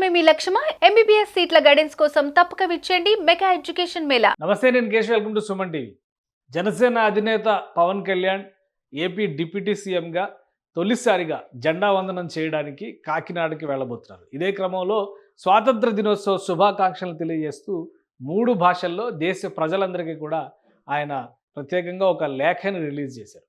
మాత్రమే మీ లక్ష్యమా? ఎంబీబీఎస్ సీట్ల గైడెన్స్ కోసం తప్పక విచ్చేయండి మెగా ఎడ్యుకేషన్ మేళా. నమస్తే నేను Kesh welcome to Suman TV. Janasena అధినేత పవన్ కళ్యాణ్ ఏపీ డిప్యూటీ సీఎంగా తొలిసారిగా జెండా వందనం చేయడానికి కాకినాడకి వెళ్ళబోతున్నారు. ఇదే క్రమంలో స్వాతంత్ర దినోత్సవ శుభాకాంక్షలు తెలియజేస్తూ మూడు భాషల్లో దేశ ప్రజలందరికీ కూడా ఆయన ప్రత్యేకంగా ఒక లేఖని రిలీజ్ చేశారు.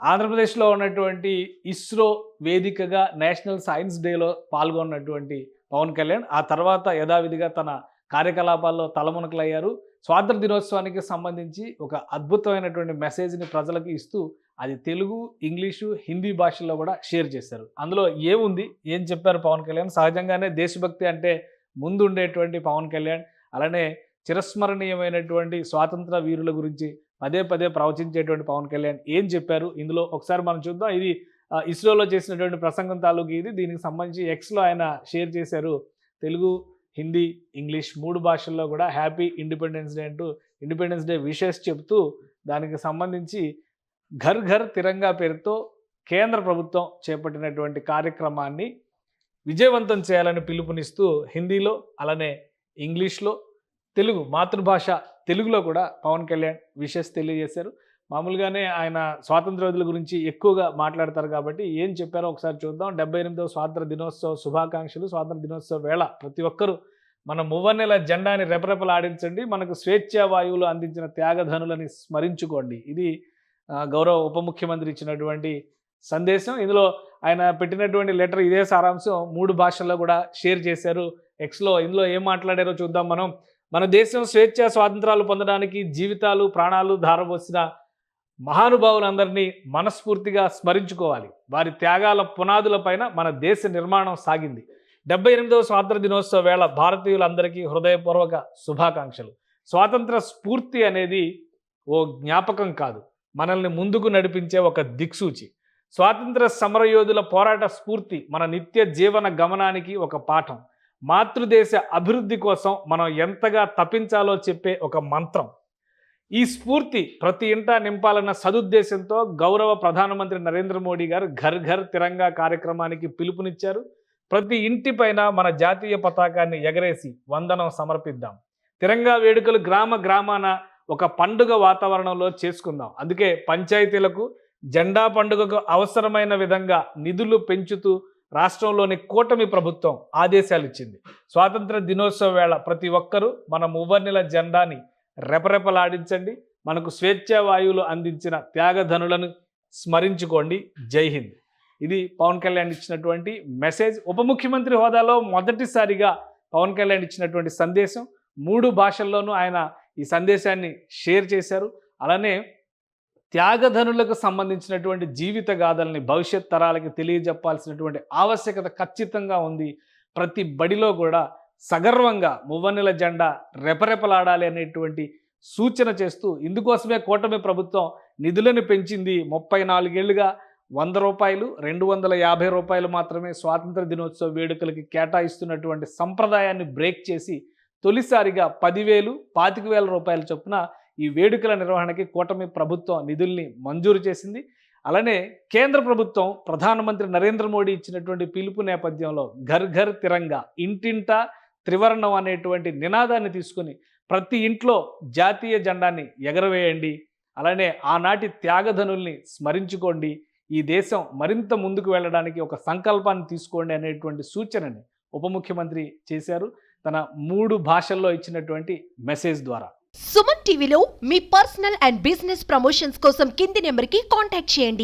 ఆంధ్రప్రదేశ్లో ఉన్నటువంటి ఇస్రో వేదికగా నేషనల్ సైన్స్ డేలో పాల్గొన్నటువంటి పవన్ కళ్యాణ్. ఆ తర్వాత యథావిధిగా తన కార్యకలాపాల్లో తలమునకలయ్యారు. స్వాతంత్ర దినోత్సవానికి సంబంధించి ఒక అద్భుతమైనటువంటి మెసేజ్ని ప్రజలకు ఇస్తూ అది తెలుగు ఇంగ్లీషు హిందీ భాషల్లో కూడా షేర్ చేశారు. అందులో ఏముంది? ఏం చెప్పారు పవన్ కళ్యాణ్? సహజంగానే దేశభక్తి అంటే ముందు ఉండేటువంటి పవన్ కళ్యాణ్. అలానే చిరస్మరణీయమైనటువంటి స్వాతంత్ర వీరుల గురించి పదే పదే ప్రవచించేటువంటి పవన్ కళ్యాణ్ ఏం చెప్పారు? ఇందులో ఒకసారి మనం చూద్దాం. ఇది ఇస్రోలో చేసినటువంటి ప్రసంగం తాలూకు ఇది. దీనికి సంబంధించి ఎక్స్లో ఆయన షేర్ చేశారు. తెలుగు హిందీ ఇంగ్లీష్ మూడు భాషల్లో కూడా హ్యాపీ ఇండిపెండెన్స్ డే అంటూ ఇండిపెండెన్స్ డే విషెస్ చెప్తూ దానికి సంబంధించి ఘర్ ఘర్ తిరంగా పేరుతో కేంద్ర ప్రభుత్వం చేపట్టినటువంటి కార్యక్రమాన్ని విజయవంతం చేయాలని పిలుపునిస్తూ హిందీలో అలానే ఇంగ్లీష్లో తెలుగు మాతృభాష తెలుగులో కూడా పవన్ కళ్యాణ్ విషెస్ తెలియజేశారు. మామూలుగానే ఆయన స్వాతంత్ర యోధుల గురించి ఎక్కువగా మాట్లాడతారు కాబట్టి ఏం చెప్పారో ఒకసారి చూద్దాం. డెబ్బై ఎనిమిదవ స్వాతంత్ర దినోత్సవ శుభాకాంక్షలు. స్వాతంత్ర దినోత్సవ వేళ ప్రతి ఒక్కరూ మన మువ్వన్నెల జెండాని రెపరెపలాడించండి. మనకు స్వేచ్ఛా వాయువులు అందించిన త్యాగధనులని స్మరించుకోండి. ఇది గౌరవ ఉప ముఖ్యమంత్రి ఇచ్చినటువంటి సందేశం. ఇందులో ఆయన పెట్టినటువంటి లెటర్ ఇదే సారాంశం. మూడు భాషల్లో కూడా షేర్ చేశారు. ఎక్స్లో ఇందులో ఏం మాట్లాడారో చూద్దాం మనం. మన దేశం స్వేచ్ఛ స్వాతంత్రాలు పొందడానికి జీవితాలు ప్రాణాలు ధారపోసిన మహానుభావులందరినీ మనస్ఫూర్తిగా స్మరించుకోవాలి. వారి త్యాగాల పునాదులపైన మన దేశ నిర్మాణం సాగింది. డెబ్బై ఎనిమిదవ స్వాతంత్ర దినోత్సవ వేళ భారతీయులందరికీ హృదయపూర్వక శుభాకాంక్షలు. స్వాతంత్ర స్ఫూర్తి అనేది ఓ జ్ఞాపకం కాదు. మనల్ని ముందుకు నడిపించే ఒక దిక్సూచి. స్వాతంత్ర సమరయోధుల పోరాట స్ఫూర్తి మన నిత్య జీవన గమనానికి ఒక పాఠం. మాతృదేశ అభివృద్ధి కోసం మనం ఎంతగా తప్పించాలో చెప్పే ఒక మంత్రం. ఈ స్ఫూర్తి ప్రతి ఇంట నింపాలన్న సదుద్దేశంతో గౌరవ ప్రధానమంత్రి నరేంద్ర మోడీ గారు ఘర్ ఘర్ తిరంగా కార్యక్రమానికి పిలుపునిచ్చారు. ప్రతి ఇంటిపైన మన జాతీయ పతాకాన్ని ఎగరేసి వందనం సమర్పిద్దాం. తిరంగా వేడుకలు గ్రామ గ్రామాన ఒక పండుగ వాతావరణంలో చేసుకుందాం. అందుకే పంచాయతీలకు జెండా పండుగకు అవసరమైన విధంగా నిధులు పెంచుతూ రాష్ట్రంలోని కూటమి ప్రభుత్వం ఆదేశాలు ఇచ్చింది స్వాతంత్ర దినోత్సవ వేళ ప్రతి ఒక్కరూ మన మువ్వన్నెల జెండాని రెపరెపలాడించండి. మనకు స్వేచ్ఛావాయువులు అందించిన త్యాగధనులను స్మరించుకోండి. జై హింద్. ఇది పవన్ కళ్యాణ్ ఇచ్చినటువంటి మెసేజ్. ఉప ముఖ్యమంత్రి హోదాలో మొదటిసారిగా పవన్ కళ్యాణ్ ఇచ్చినటువంటి సందేశం. మూడు భాషల్లోనూ ఆయన ఈ సందేశాన్ని షేర్ చేశారు. అలానే త్యాగధనులకు సంబంధించినటువంటి జీవిత గాథల్ని భవిష్యత్ తరాలకి తెలియజెప్పాల్సినటువంటి ఆవశ్యకత ఖచ్చితంగా ఉంది. ప్రతి బడిలో కూడా సగర్వంగా మువ్వన్నెల జెండా రెపరెపలాడాలి అనేటువంటి సూచన చేస్తూ ఇందుకోసమే కూటమి ప్రభుత్వం నిధులను పెంచింది ముప్పై నాలుగేళ్ళుగా వంద రూపాయలు రెండు వందల యాభై రూపాయలు మాత్రమే స్వాతంత్ర దినోత్సవ వేడుకలకి కేటాయిస్తున్నటువంటి సంప్రదాయాన్ని బ్రేక్ చేసి తొలిసారిగా పదివేలు పాతిక వేల రూపాయల చొప్పున ఈ వేడుకల నిర్వహణకి కూటమి ప్రభుత్వం నిధుల్ని మంజూరు చేసింది. అలానే కేంద్ర ప్రభుత్వం ప్రధానమంత్రి నరేంద్ర మోడీ ఇచ్చినటువంటి పిలుపు నేపథ్యంలో ఘర్ ఘర్ తిరంగా ఇంటింటా త్రివర్ణం అనేటువంటి నినాదాన్ని తీసుకుని ప్రతి ఇంట్లో జాతీయ జెండాన్ని ఎగరవేయండి. అలానే ఆనాటి త్యాగధనుల్ని స్మరించుకోండి. ఈ దేశం మరింత ముందుకు వెళ్ళడానికి ఒక సంకల్పాన్ని తీసుకోండి అనేటువంటి సూచనని ఉప ముఖ్యమంత్రి చేశారు. తన మూడు భాషల్లో ఇచ్చినటువంటి మెసేజ్ ద్వారా. సుమన్ టీవీలో మీ పర్సనల్ అండ్ బిజినెస్ ప్రమోషన్స్ కోసం కింది నెంబర్కి కాంటాక్ట్ చేయండి.